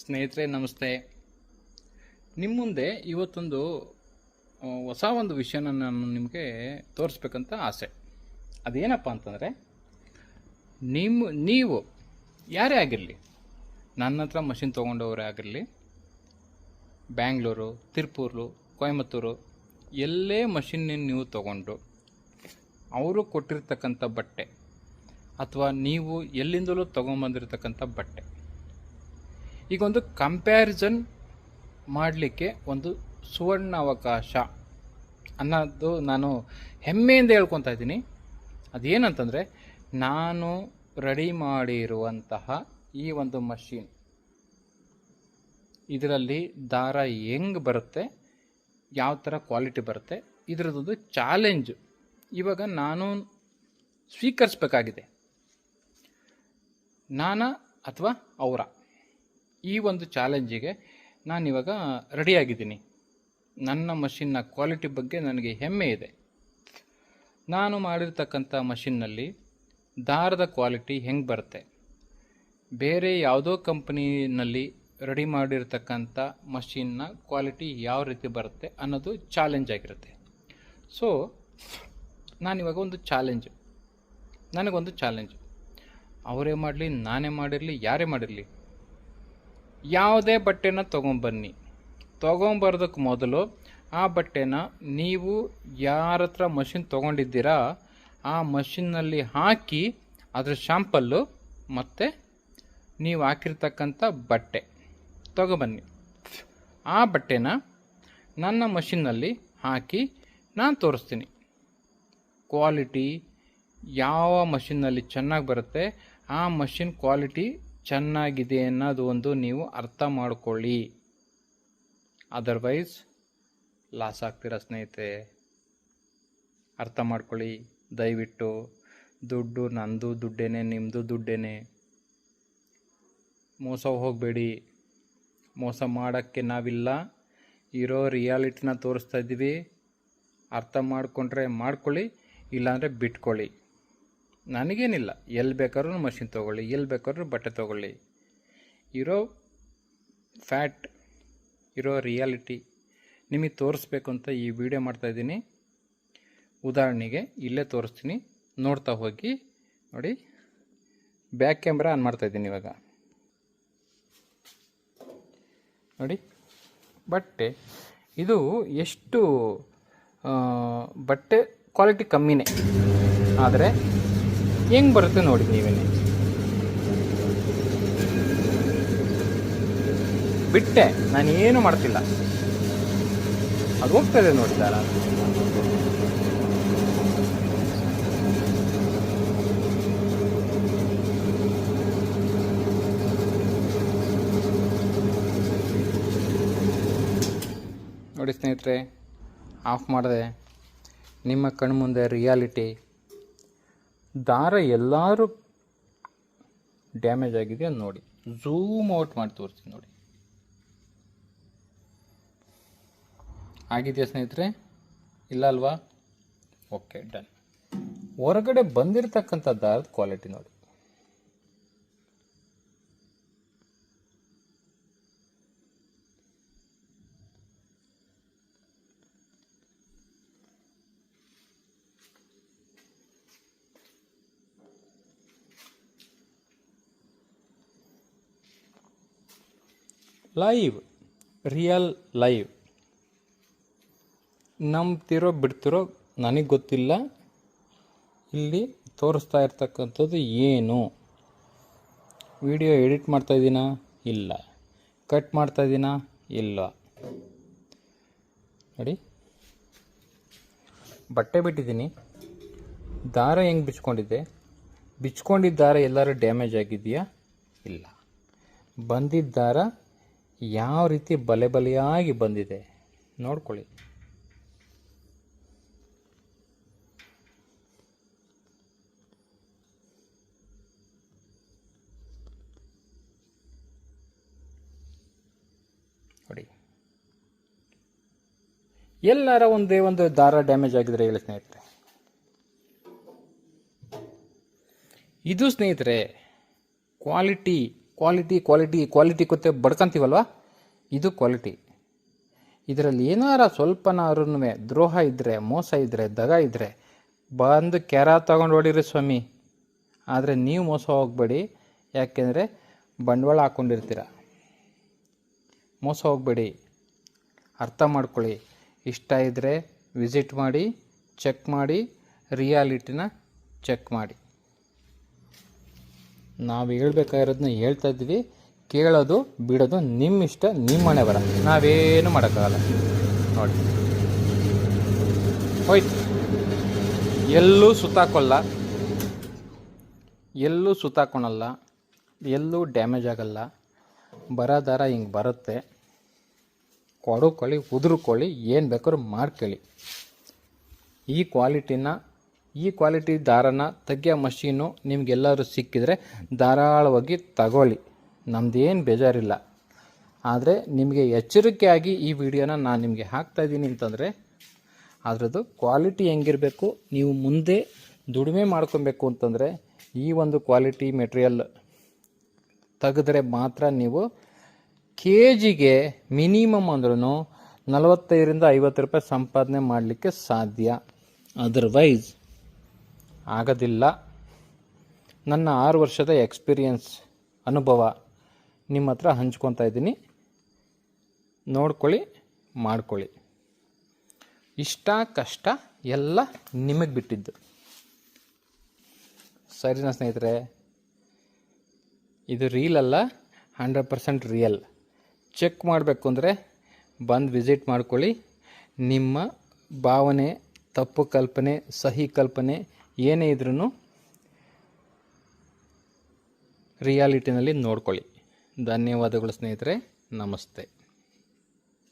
ಸ್ನೇಹಿತರೆ, ನಮಸ್ತೆ. ನಿಮ್ಮ ಮುಂದೆ ಇವತ್ತೊಂದು ಹೊಸ ಒಂದು ವಿಷಯನ ನಾನು ನಿಮಗೆ ತೋರಿಸ್ಬೇಕಂತ ಆಸೆ. ಅದೇನಪ್ಪ ಅಂತಂದರೆ ನಿಮ್ಮ ನೀವು ಯಾರೇ ಆಗಿರಲಿ, ನನ್ನ ಹತ್ರ ಮಷಿನ್ ತೊಗೊಂಡವರೇ ಆಗಿರಲಿ, ಬ್ಯಾಂಗ್ಳೂರು ತಿರುಪೂರು ಕೊಯಮತ್ತೂರು, ಎಲ್ಲೇ ಮಷಿನ್ನ ನೀವು ತಗೊಂಡು, ಅವರು ಕೊಟ್ಟಿರ್ತಕ್ಕಂಥ ಬಟ್ಟೆ, ಅಥವಾ ನೀವು ಎಲ್ಲಿಂದಲೂ ತೊಗೊಂಬಂದಿರತಕ್ಕಂಥ ಬಟ್ಟೆ ಈಗ ಒಂದು ಕಂಪ್ಯಾರಿಸನ್ ಮಾಡಲಿಕ್ಕೆ ಒಂದು ಸುವರ್ಣ ಅವಕಾಶ ಅನ್ನೋದು ನಾನು ಹೆಮ್ಮೆಯಿಂದ ಹೇಳ್ಕೊತಾ ಇದ್ದೀನಿ. ಅದೇನಂತಂದರೆ, ನಾನು ರೆಡಿ ಮಾಡಿರುವಂತಹ ಈ ಒಂದು ಮಷೀನ್ ಇದರಲ್ಲಿ ದಾರ ಹೆಂಗೆ ಬರುತ್ತೆ, ಯಾವ ಥರ ಕ್ವಾಲಿಟಿ ಬರುತ್ತೆ ಇದರದೊಂದು ಚಾಲೆಂಜ್ ಇವಾಗ ನಾನು ಸ್ವೀಕರಿಸಬೇಕಾಗಿದೆ. ನಾನಾ ಅಥವಾ ಅವರ? ಈ ಒಂದು ಚಾಲೆಂಜಿಗೆ ನಾನಿವಾಗ ರೆಡಿಯಾಗಿದ್ದೀನಿ. ನನ್ನ ಮಷಿನ್ನ ಕ್ವಾಲಿಟಿ ಬಗ್ಗೆ ನನಗೆ ಹೆಮ್ಮೆ ಇದೆ. ನಾನು ಮಾಡಿರ್ತಕ್ಕಂಥ ಮಷಿನ್ನಲ್ಲಿ ದಾರದ ಕ್ವಾಲಿಟಿ ಹೆಂಗೆ ಬರುತ್ತೆ? ಬೇರೆ ಯಾವುದೋ ಕಂಪ್ನಿನಲ್ಲಿ ರೆಡಿ ಮಾಡಿರ್ತಕ್ಕಂಥ ಮಷಿನ್ನ ಕ್ವಾಲಿಟಿ ಯಾವ ರೀತಿ ಬರುತ್ತೆ ಅನ್ನೋದು ಚಾಲೆಂಜ್ ಆಗಿರುತ್ತೆ. ಸೊ, ನಾನಿವಾಗ ಒಂದು ಚಾಲೆಂಜ್. ನನಗೊಂದು ಚಾಲೆಂಜ್. ಅವರೇ ಮಾಡಲಿ, ನಾನೇ ಮಾಡಿರಲಿ, ಯಾರೇ ಮಾಡಿರಲಿ ಯಾವುದೇ ಬಟ್ಟೆನ ತೊಗೊಂಬನ್ನಿ. ತೊಗೊಂಬರೋದಕ್ಕೆ ಮೊದಲು ಆ ಬಟ್ಟೆನ ನೀವು ಯಾರ ಹತ್ರ ಮಷಿನ್ ತೊಗೊಂಡಿದ್ದೀರಾ, ಆ ಮಷಿನ್ನಲ್ಲಿ ಹಾಕಿ ಅದರ ಶಾಂಪಲ್ಲು ಮತ್ತು ನೀವು ಹಾಕಿರ್ತಕ್ಕಂಥ ಬಟ್ಟೆ ತೊಗೊಬನ್ನಿ. ಆ ಬಟ್ಟೆನ ನನ್ನ ಮಷಿನ್ನಲ್ಲಿ ಹಾಕಿ ನಾನು ತೋರಿಸ್ತೀನಿ. ಕ್ವಾಲಿಟಿ ಯಾವ ಮಷಿನ್ನಲ್ಲಿ ಚೆನ್ನಾಗಿ ಬರುತ್ತೆ, ಆ ಮಷಿನ್ ಕ್ವಾಲಿಟಿ ಚೆನ್ನಾಗಿದೆ ಅನ್ನೋದು ಒಂದು ನೀವು ಅರ್ಥ ಮಾಡ್ಕೊಳ್ಳಿ. ಅದರ್ವೈಸ್ ಲಾಸ್ ಆಗ್ತೀರ ಸ್ನೇಹಿತರೆ? ಅರ್ಥ ಮಾಡ್ಕೊಳ್ಳಿ. ದಯವಿಟ್ಟು ದುಡ್ಡು ನಂದು, ದುಡ್ಡೇನೆ ನಿಮ್ಮದು ದುಡ್ಡೇನೆ. ಮೋಸ ಹೋಗಬೇಡಿ. ಮೋಸ ಮಾಡೋಕ್ಕೆ ನಾವಿಲ್ಲ. ಇರೋ ರಿಯಾಲಿಟಿನ ತೋರಿಸ್ತಾ ಇದ್ದೀವಿ. ಅರ್ಥ ಮಾಡಿಕೊಂಡ್ರೆ ಮಾಡ್ಕೊಳ್ಳಿ, ಇಲ್ಲಾಂದರೆ ಬಿಟ್ಕೊಳ್ಳಿ. ನನಗೇನಿಲ್ಲ. ಎಲ್ಲಿ ಬೇಕಾದ್ರೂ ಮಷಿನ್ ತೊಗೊಳ್ಳಿ, ಎಲ್ಲಿ ಬೇಕಾದ್ರೂ ಬಟ್ಟೆ ತೊಗೊಳ್ಳಿ. ಇರೋ ಫ್ಯಾಟ್ ಇರೋ ರಿಯಾಲಿಟಿ ನಿಮಗೆ ತೋರಿಸ್ಬೇಕು ಅಂತ ಈ ವಿಡಿಯೋ ಮಾಡ್ತಾಯಿದ್ದೀನಿ ಉದಾಹರಣೆಗೆ ಇಲ್ಲೇ ತೋರಿಸ್ತೀನಿ. ನೋಡ್ತಾ ಹೋಗಿ. ನೋಡಿ ಬ್ಯಾಕ್ ಕ್ಯಾಮ್ರಾ ಆನ್ ಮಾಡ್ತಾಯಿದ್ದೀನಿ ಇವಾಗ. ನೋಡಿ, ಬಟ್ಟೆ. ಇದು ಎಷ್ಟು ಬಟ್ಟೆ ಕ್ವಾಲಿಟಿ ಕಮ್ಮಿನೇ. ಆದರೆ ಹೆಂಗೆ ಬರುತ್ತೆ ನೋಡಿ ನೀವೇನೆ ಬಿಟ್ಟೆ ನಾನು ಏನು ಮಾಡ್ತಿಲ್ಲ. ಅದು ಹೋಗ್ತದೆ ನೋಡಿದಾರ ನೋಡಿ ಸ್ನೇಹಿತರೆ, ಆಫ್ ಮಾಡಿದೆ. ನಿಮ್ಮ ಕಣ್ಮುಂದೆ ರಿಯಾಲಿಟಿ. ದಾರ ಎಲ್ಲರೂ ಡ್ಯಾಮೇಜ್ ಆಗಿದೆ ನೋಡಿ. ಝೂಮ್ ಔಟ್ ಮಾಡಿ ತೋರಿಸ್ತೀನಿ ನೋಡಿ. ಆಗಿದೆಯಾ ಸ್ನೇಹಿತರೆ? ಇಲ್ಲ ಅಲ್ವಾ? ಓಕೆ ಡನ್ ಹೊರಗಡೆ ಬಂದಿರತಕ್ಕಂಥ ದಾರದ ಕ್ವಾಲಿಟಿ ನೋಡಿ. ಲೈವ್ ರಿಯಲ್ ಲೈವ್ ನಂಬ್ತಿರೋ, ಬಿಡ್ತಿರೋ ನನಗೆ ಗೊತ್ತಿಲ್ಲ. ಇಲ್ಲಿ ತೋರಿಸ್ತಾ ಇರ್ತಕ್ಕಂಥದ್ದು ಏನು? ವಿಡಿಯೋ ಎಡಿಟ್ ಮಾಡ್ತಾ ಇದ್ದೀನಾ? ಇಲ್ಲ. ಕಟ್ ಮಾಡ್ತಾ ಇದ್ದೀನಾ? ಇಲ್ಲ. ನೋಡಿ. ಬಟ್ಟೆ ಬಿಟ್ಟಿದ್ದೀನಿ. ದಾರ ಹೆಂಗೆ ಬಿಚ್ಕೊಂಡಿದ್ದೆ? ಬಿಚ್ಕೊಂಡಿದ್ದ ದಾರ ಎಲ್ಲರೂ ಡ್ಯಾಮೇಜ್ ಆಗಿದೆಯಾ? ಇಲ್ಲ. ಬಂದಿದ್ದ ದಾರ ಯಾವ ರೀತಿ ಬಲೆ ಬಲೆಯಾಗಿ ಬಂದಿದೆ ನೋಡ್ಕೊಳ್ಳಿ. ನೋಡಿ. ಎಲ್ಲಾರ ಒಂದೇ ಒಂದು ದಾರ ಡ್ಯಾಮೇಜ್ ಆಗಿದ್ರೆ ಹೇಳಿ ಸ್ನೇಹಿತರೆ. ಇದು ಸ್ನೇಹಿತರೆ, ಕ್ವಾಲಿಟಿ ಕ್ವಾಲಿಟಿ ಕ್ವಾಲಿಟಿ ಕ್ವಾಲಿಟಿ ಕೊತ್ತೆ ಬಡ್ಕಂತೀವಲ್ವ? ಇದು ಕ್ವಾಲಿಟಿ ಇದರಲ್ಲಿ ಏನಾರ ಸ್ವಲ್ಪನಾದ್ರೂ ದ್ರೋಹ ಇದ್ದರೆ ಮೋಸ ಇದ್ದರೆ ದಗ ಇದ್ದರೆ ಬಂದು ಕೆರ ತಗೊಂಡು ಹೊಡಿರಿ ಸ್ವಾಮಿ. ಆದರೆ ನೀವು ಮೋಸ ಹೋಗಬೇಡಿ. ಯಾಕೆಂದರೆ ಬಂಡವಾಳ ಹಾಕ್ಕೊಂಡಿರ್ತೀರ ಮೋಸ ಹೋಗಬೇಡಿ. ಅರ್ಥ ಮಾಡ್ಕೊಳ್ಳಿ. ಇಷ್ಟ ಇದ್ದರೆ ವಿಸಿಟ್ ಮಾಡಿ ಚೆಕ್ ಮಾಡಿ ರಿಯಾಲಿಟಿನ ಚೆಕ್ ಮಾಡಿ. ನಾವು ಹೇಳ್ಬೇಕಾಗಿರೋದನ್ನ ಹೇಳ್ತಾ ಇದ್ವಿ. ಕೇಳೋದು, ಬಿಡೋದು ನಿಮ್ಮ ಇಷ್ಟ ನಿಮ್ಮ ಮನೆ ಬರ ನಾವೇನು ಮಾಡೋಕ್ಕಾಗಲ್ಲ. ನೋಡಿ. ಹೋಯ್ತು. ಎಲ್ಲೂ ಸುತ್ತಾಕೊಳ್ಳಲ್ಲ ಎಲ್ಲೂ ಸುತ್ತಾಕೊಳಲ್ಲ. ಎಲ್ಲೂ ಡ್ಯಾಮೇಜ್ ಆಗಲ್ಲ. ಬರೋ ದರ ಹಿಂಗೆ ಬರುತ್ತೆ. ಕೊಡುಕೊಳ್ಳಿ ಉದುರುಕೊಳ್ಳಿ ಏನು ಬೇಕಾದ್ರೂ ಮಾಡ್ಕೊಳ್ಳಿ ಈ ಕ್ವಾಲಿಟಿನ ಈ ಕ್ವಾಲಿಟಿ ದಾರನ ತೆಗಿಯೋ ಮಷೀನು ನಿಮಗೆಲ್ಲರೂ ಸಿಕ್ಕಿದರೆ ಧಾರಾಳವಾಗಿ ತಗೊಳ್ಳಿ. ನಮ್ಮದೇನು ಬೇಜಾರಿಲ್ಲ. ಆದರೆ ನಿಮಗೆ ಎಚ್ಚರಿಕೆಯಾಗಿ ಈ ವಿಡಿಯೋನ ನಾನು ನಿಮಗೆ ಹಾಕ್ತಾಯಿದ್ದೀನಿ ಅಂತಂದರೆ, ಅದರದ್ದು ಕ್ವಾಲಿಟಿ ಹೆಂಗಿರಬೇಕು, ನೀವು ಮುಂದೆ ದುಡಿಮೆ ಮಾಡ್ಕೊಬೇಕು ಅಂತಂದರೆ, ಈ ಒಂದು ಕ್ವಾಲಿಟಿ ಮೆಟೀರಿಯಲ್ ತೆಗೆದ್ರೆ ಮಾತ್ರ ನೀವು ಕೆ ಜಿಗೆ ಮಿನಿಮಮ್ ಅಂದ್ರೂ ನಲವತ್ತೈದರಿಂದ ಐವತ್ತು ರೂಪಾಯಿ ಸಂಪಾದನೆ ಮಾಡಲಿಕ್ಕೆ ಸಾಧ್ಯ. ಅದರ್ವೈಸ್ ಆಗೋದಿಲ್ಲ. ನನ್ನ ಆರು ವರ್ಷದ ಎಕ್ಸ್ಪೀರಿಯನ್ಸ್, ಅನುಭವ ನಿಮ್ಮ ಹತ್ರ ಹಂಚ್ಕೊತಾ ಇದ್ದೀನಿ. ನೋಡ್ಕೊಳ್ಳಿ, ಮಾಡ್ಕೊಳ್ಳಿ. ಇಷ್ಟ, ಕಷ್ಟ ಎಲ್ಲ ನಿಮಗೆ ಬಿಟ್ಟಿದ್ದು. ಸರಿನಾ ಸ್ನೇಹಿತರೆ, ಇದು ರೀಲ್ ಅಲ್ಲ ಹಂಡ್ರೆಡ್ ಪರ್ಸೆಂಟ್ ರಿಯಲ್ ಚೆಕ್ ಮಾಡಬೇಕು ಅಂದರೆ ಬಂದು ವಿಸಿಟ್ ಮಾಡ್ಕೊಳ್ಳಿ. ನಿಮ್ಮ ಭಾವನೆ, ತಪ್ಪು ಕಲ್ಪನೆ, ಸಹಿ ಕಲ್ಪನೆ ಏನೇ ಇದ್ರೂ ರಿಯಾಲಿಟಿನಲ್ಲಿ ನೋಡ್ಕೊಳ್ಳಿ. ಧನ್ಯವಾದಗಳು ಸ್ನೇಹಿತರೆ. ನಮಸ್ತೆ.